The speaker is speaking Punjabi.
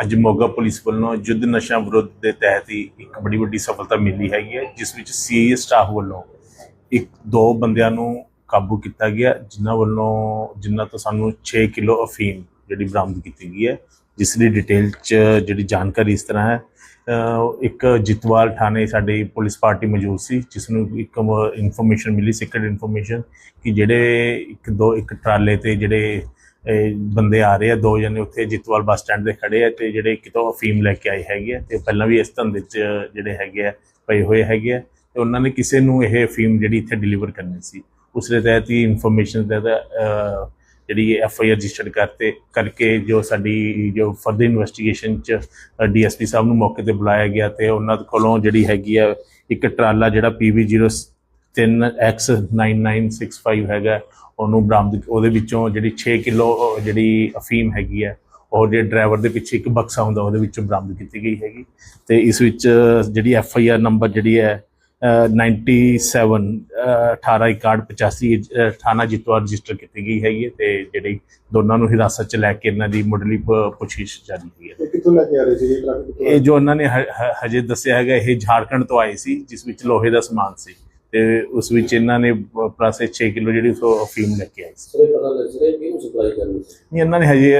ਅੱਜ ਮੋਗਾ ਪੁਲਿਸ ਵੱਲੋਂ ਯੁੱਧ ਨਸ਼ਾ ਵਿਰੁੱਧ ਦੇ ਤਹਿਤ ਹੀ ਇੱਕ ਬੜੀ ਵੱਡੀ ਸਫਲਤਾ ਮਿਲੀ ਹੈਗੀ ਹੈ, ਜਿਸ ਵਿੱਚ ਸੀਏ ਸਟਾਫ ਵੱਲੋਂ ਇੱਕ ਦੋ ਬੰਦਿਆਂ ਨੂੰ ਕਾਬੂ ਕੀਤਾ ਗਿਆ, ਜਿਨ੍ਹਾਂ ਵੱਲੋਂ ਜਿਨ੍ਹਾਂ ਤੋਂ ਸਾਨੂੰ 6 ਕਿਲੋ ਅਫੀਮ ਜਿਹੜੀ ਬਰਾਮਦ ਕੀਤੀ ਗਈ ਹੈ, ਜਿਸ ਦੀ ਡਿਟੇਲ ਚ ਜਿਹੜੀ ਜਾਣਕਾਰੀ ਇਸ ਤਰ੍ਹਾਂ ਹੈ ਇੱਕ ਜਿਤਵਾਲ ਥਾਣੇ ਸਾਡੀ ਪੁਲਿਸ ਪਾਰਟੀ ਮੌਜੂਦ ਸੀ, ਜਿਸ ਨੂੰ ਇੱਕ ਇਨਫੋਰਮੇਸ਼ਨ ਮਿਲੀ ਸੀਕ੍ਰੀਟ ਇਨਫੋਰਮੇਸ਼ਨ ਕਿ ਜਿਹੜੇ ਇੱਕ ਦੋ ਇੱਕ ਟਰਾਲੇ ਤੇ ਜਿਹੜੇ ਬੰਦੇ ਆ ਰਹੇ ਆ, ਦੋ ਜਣੇ ਉੱਥੇ ਜਿੱਤਵਾਲ ਬੱਸ ਸਟੈਂਡ ਦੇ ਖੜੇ ਆ ਤੇ ਜਿਹੜੇ ਕਿਤੋਂ ਅਫੀਮ ਲੈ ਕੇ ਆਏ ਹੈਗੇ ਆ ਤੇ ਪਹਿਲਾਂ ਵੀ ਇਸ ਧੰਦੇ 'ਚ ਜਿਹੜੇ ਹੈਗੇ ਆ, ਪਏ ਹੋਏ ਹੈਗੇ ਆ ਤੇ ਉਹਨਾਂ ਨੇ ਕਿਸੇ ਨੂੰ ਇਹ ਅਫੀਮ ਜਿਹੜੀ ਇੱਥੇ ਡਿਲੀਵਰ ਕਰਨੀ ਸੀ। ਉਸ ਦੇ ਤਹਿਤ ਹੀ ਇਨਫੋਰਮੇਸ਼ਨ ਦੇ ਦਾ ਜਿਹੜੀ ਐਫ ਆਈ ਆਰ ਰਜਿਸਟਰਡ ਕਰਤੇ, ਕਰਕੇ ਜੋ ਸਾਡੀ, ਜੋ ਫਰਦਰ ਇਨਵੈਸਟੀਗੇਸ਼ਨ ਚ ਡੀ ਐੱਸ ਪੀ ਸਾਹਿਬ ਨੂੰ ਮੌਕੇ ਤੇ ਬੁਲਾਇਆ ਗਿਆ ਤੇ ਉਹਨਾਂ ਕੋਲੋਂ ਜਿਹੜੀ ਹੈਗੀ ਆ ਇੱਕ ਟਰਾਲਾ ਜਿਹੜਾ ਪੀਵੀ 0 3X9965 ਹੈਗਾ ਉਹਨੂੰ ਬਰਾਮਦ ਉਹਦੇ ਵਿੱਚੋਂ ਜਿਹੜੀ 6 ਕਿਲੋ ਜਿਹੜੀ ਅਫੀਮ ਹੈਗੀ ਹੈ ਔਰ ਜਿਹੜੇ ਡਰਾਈਵਰ ਦੇ ਪਿੱਛੇ ਇੱਕ ਬਕਸਾ ਹੁੰਦਾ ਉਹਦੇ ਵਿੱਚੋਂ ਬਰਾਮਦ ਕੀਤੀ ਗਈ ਹੈਗੀ। ਤੇ ਇਸ ਵਿੱਚ ਜਿਹੜੀ ਐਫ ਆਈ ਆਰ ਨੰਬਰ ਜਿਹੜੀ ਹੈ 97 1861 ਥਾਣਾ ਜਿੱਤਵਾ ਰਜਿਸਟਰ ਕੀਤੀ ਗਈ ਹੈਗੀ ਹੈ ਤੇ ਜਿਹੜੀ ਦੋਨਾਂ ਨੂੰ ਹਿਰਾਸਤ ਚ ਲੈ ਕੇ ਇਹਨਾਂ ਦੀ ਮੁੱਢਲੀ ਪੁੱਛਗਿੱਛ ਜਾਰੀ ਹੋਈ ਹੈ। ਕਿੱਥੋਂ ਲੈ ਕੇ ਆ ਰਹੇ ਸੀ ਇਹ ਜੋ ਇਹਨਾਂ ਨੇ ਹਜੇ ਦੱਸਿਆ ਹੈਗਾ ਇਹ ਝਾਰਖੰਡ ਤੋਂ ਆਏ ਸੀ ਜਿਸ ਵਿੱਚ ਲੋਹੇ ਦਾ ਸਮਾਨ ਸੀ। ਤੇ ਉਸ ਵਿੱਚ ਇਹਨਾਂ ਨੇ ਪਲੱਸ 6 ਕਿਲੋ ਜਿਹੜੀ ਉਸ ਅਫੀਮ ਲੈ ਕੇ ਆਏ ਸੀ। ਪਤਾ ਲੱਗ ਰਿਹਾ ਕਿ ਇਹਨੂੰ ਸਪਲਾਈ ਕਰਨੀ ਨਹੀਂ, ਇਹਨਾਂ ਨੇ ਹਜੇ